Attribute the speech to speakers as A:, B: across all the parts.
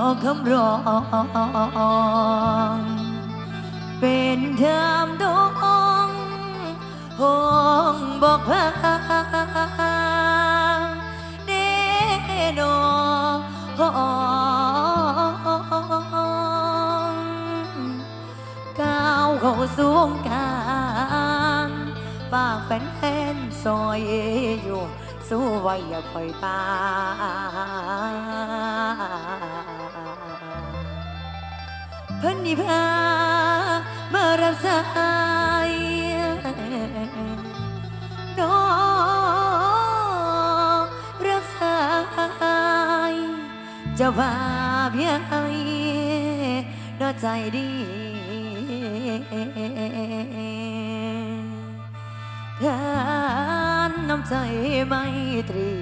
A: อคำร้อง เป็นเทอมดงห้องบอกพางเดโนห้องก้าวเข้าสู่งการฝากแฟนๆซอยอยู่ สู้ไว้อย่าคอยตา เพิ่นนี่พามารับสายน้องรับสายจะว่าเพียงไงน่าใจดีทานน้ำใจไม่ตรี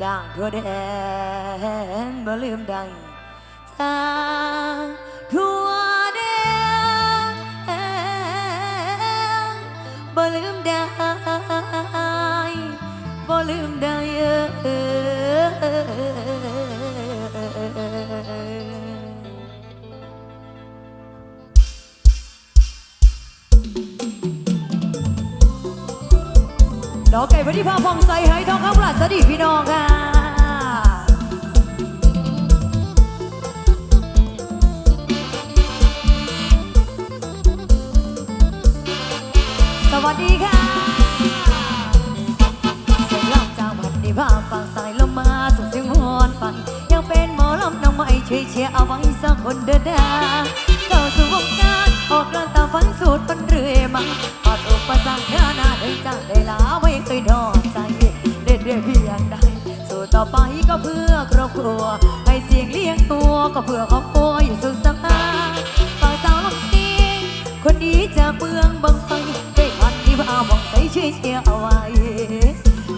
A: จากทั่วแดนบ่ลืมใด ทั่วแดนบ่ลืมได้บ่ลืมได้เอดอกไก่พอดีพาพองใสให้ทองคำหลัดสวัสดีพี่น้องค่ะ วัสดีค่ะเสียงลำจากพัดดีพาฟังสายลมมาส่งเสียงฮอนฟังยังเป็นหมอลำน้องใหม่ช่วยเชียร์เอาไว้สักคนเดินดาเข้าสู่วงการออกเดินตามฝันสูตรมันเรื่อยมาปอดอุปสรรคหน้าหน้าเดินจากได้ลาไม่เคยดอใจเด็ดเรียเพียงใดสู้ต่อไปก็เพื่อครอบครัวให้เสียงเลี้ยงตัวก็เพื่อครอบ เชียเอาไว้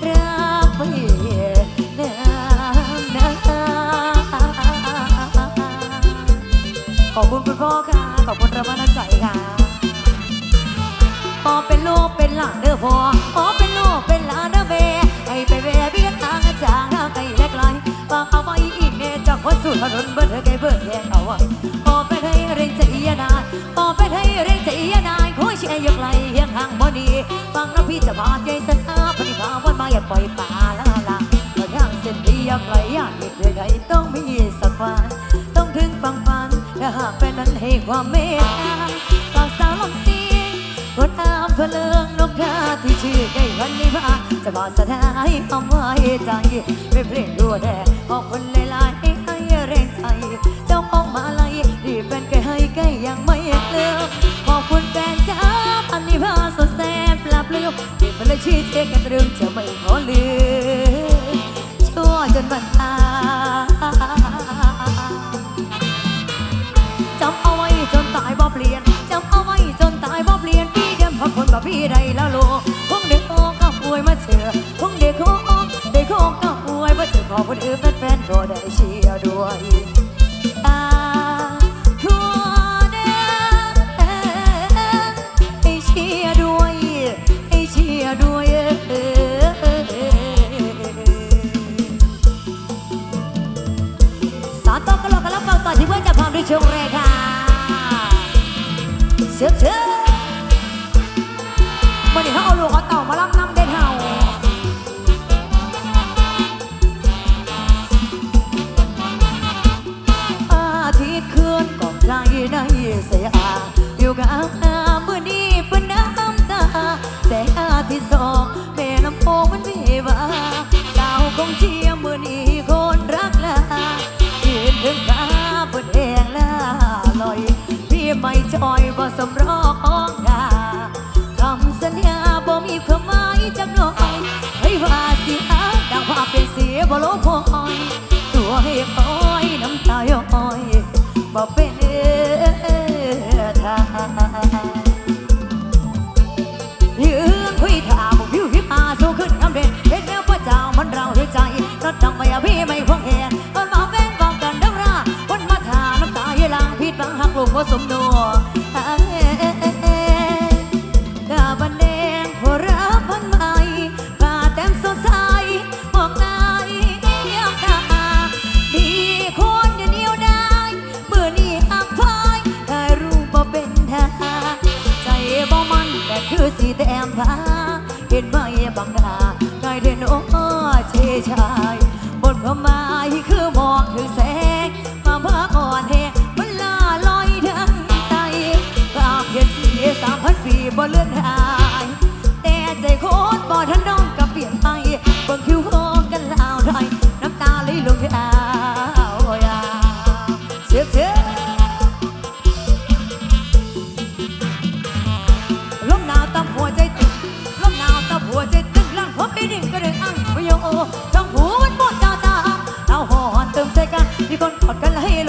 A: รักไปนานนขอบคุณคุณพ่อค่ะ ขอบคุณระมัดใจค่ะพอเป็นลูกเป็นหลานเด้อพ่อพอเป็นลูกเป็นหลานเด้อเบให้ไปเวเบียนทางอาจารย์ไกลเล็กไกลฝากเอาไว้อีกเนจากคนสู่ถนนเบิ้ลไกลเบิ้ลแยกเอาไว้พอเป็นให้เร่งใจยานายพอเป็นให้เร่งใจยานายขอเชียร์ยู่ไกลเฮียงห่างบ่ดีฟัง นะพี่จะพาใจสนาพนิพาวันมาอย่าปล่อยป่าละละเดินทางเส้นนี้อย่ากลอย่าเหน็ดเหนื่ต้องมีสักวันต้องถึงฟังฟันถ้าหากแฟนนั้นให้ความเมตตาฝากสาวลำเสียงรถน้ำเพลิงนกกาที่ชื่อไก่วันนี้พาจะบอกสถานเอาไว้ใจเป็นเพลงรัวแดงขอบคุณหลาย ยชื่อเช็คกันเรื่องจะไม่ขอลืมชั่วจนวันตายจำเอาไว้จนตายบ่เปลี่ยนจำเอาไว้จนตายบ่เปลี่ยนพี่เดิมพักคนบบพี่ใดแล้วโลคงเด็กโอ้ก็ป่วยมาเชื่อคงเด็กโอ้เด็กโอ้ก็ป่วยมาเชื่อขอคนอื่นเป็นแฟนๆก็ได้ชี้ ไม่จอยบ่สำรองดาคำสัญญาบ่มีความหมายจักหน่อยให้ว่าเสียดังว่าเป็นเสียบ่ลบพอยตัวให้คอยน้ำตาย่อยบ่เป็นทาง เห็นไหมบางนาไกลเด่นโอ้เชชายบนพมายคือหมอกคือแสง มาพักอ่อนแหงมันลาลอยทั้งใจภาเพียนสีสามพันปีบ่เลื่อนหาย แต่ใจโคตรบ่ทันน้องก็เปลี่ยน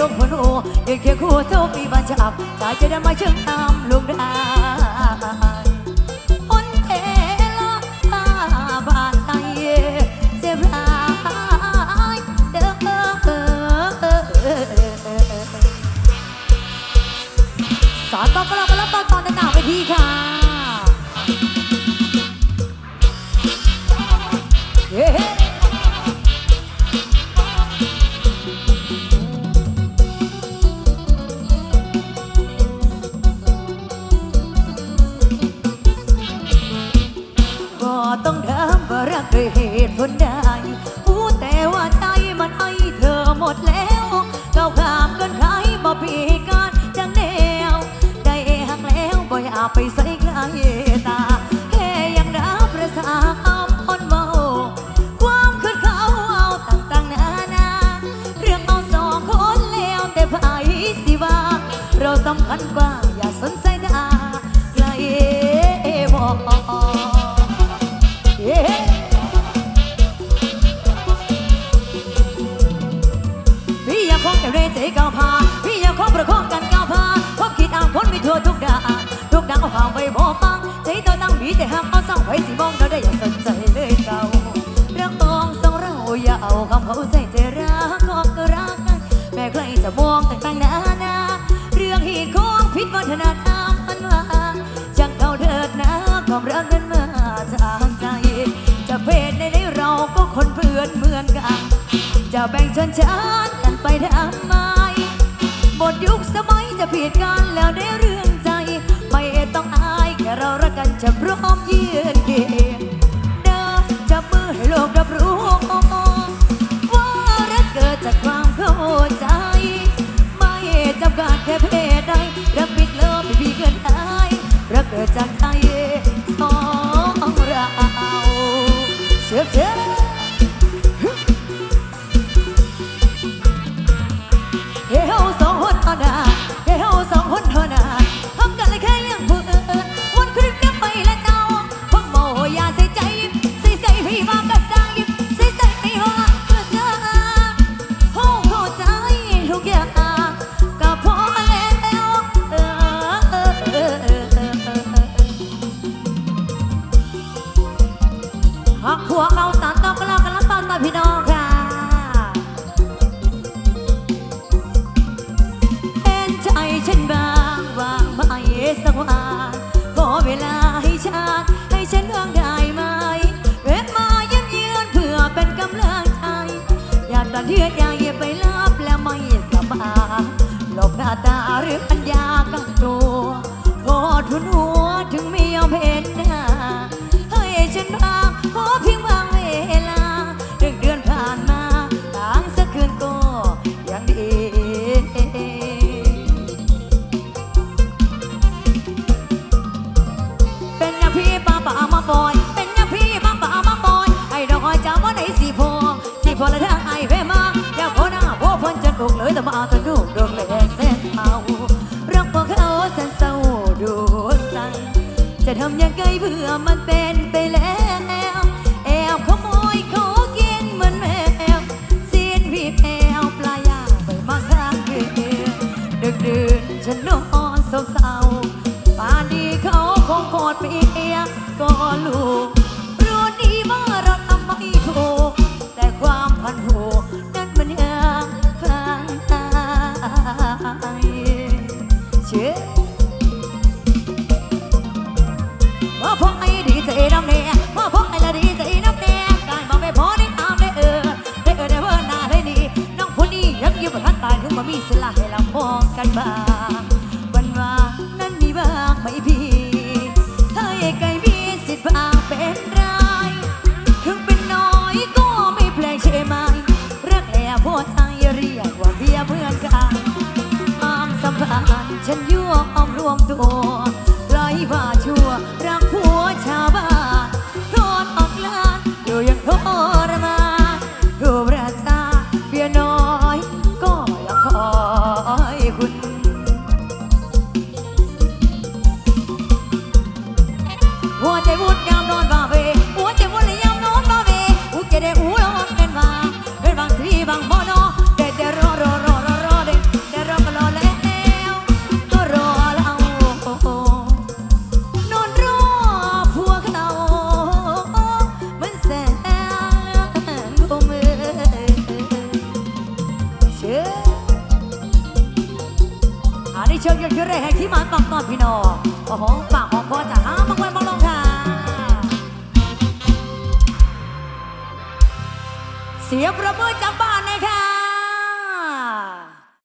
A: ลงพนูเด็กเคียงคู่โชคมีบัญชับใจจะได้มาเชิงตามลงได้ บ่ปีกันจังแนว ได้หักแล้วบ่อยากไปใส่ใครตาแค่ยังรับประสาอ่อนเมาความคืดเขาเอาต่างๆนานา เรื่องเอาสองคนแล้วแต่ไผสิว่า เราสำคัญกว่า ดาวเอาห่างไปบ่ฟังใจต่อตั้งมีแต่ห้ามเอาเศร้าไว้สิมองเราได้อย่าสนใจเลยเจ้าเรื่องของสองเราอย่าเอาคำเขาใส่ใจรักก็ก็รักกันแม้ใครจะมองต่างๆนานาเรื่องเหตุของผิดวัฒนธรรมมันว่าจังเขาเถิดนะความรักนั้นมาจากใจ จะเพศในในเราก็คนเพื่อนเหมือนกัน จะแบ่งชนชั้นกันไปทำไมหมดยุคสมัยจะผิดกันแล้วได้เรื่อง อย่าเลือดอย่าเยไปลับและไม่กลับมาหลบหน้าตาหรือปัญญากับตัวพอทุนหัวถึงไม่ยอมเห็นหน้าให้ฉันบ้าขอเพียงบา แต่มาเอาตัวดูดวงเลยเส้นเอารักพวกเขาแสนเศร้าดวงใจจะทำยังไงเพื่อมันเป็นไปแล้ว ฉันยั่วออมรวมตัว เร่ให้ที่มันต้องตอนพี่น้องโอ้โหปากของพ่อจะห้ามังวันมังลงค่เสียประเมิอจัง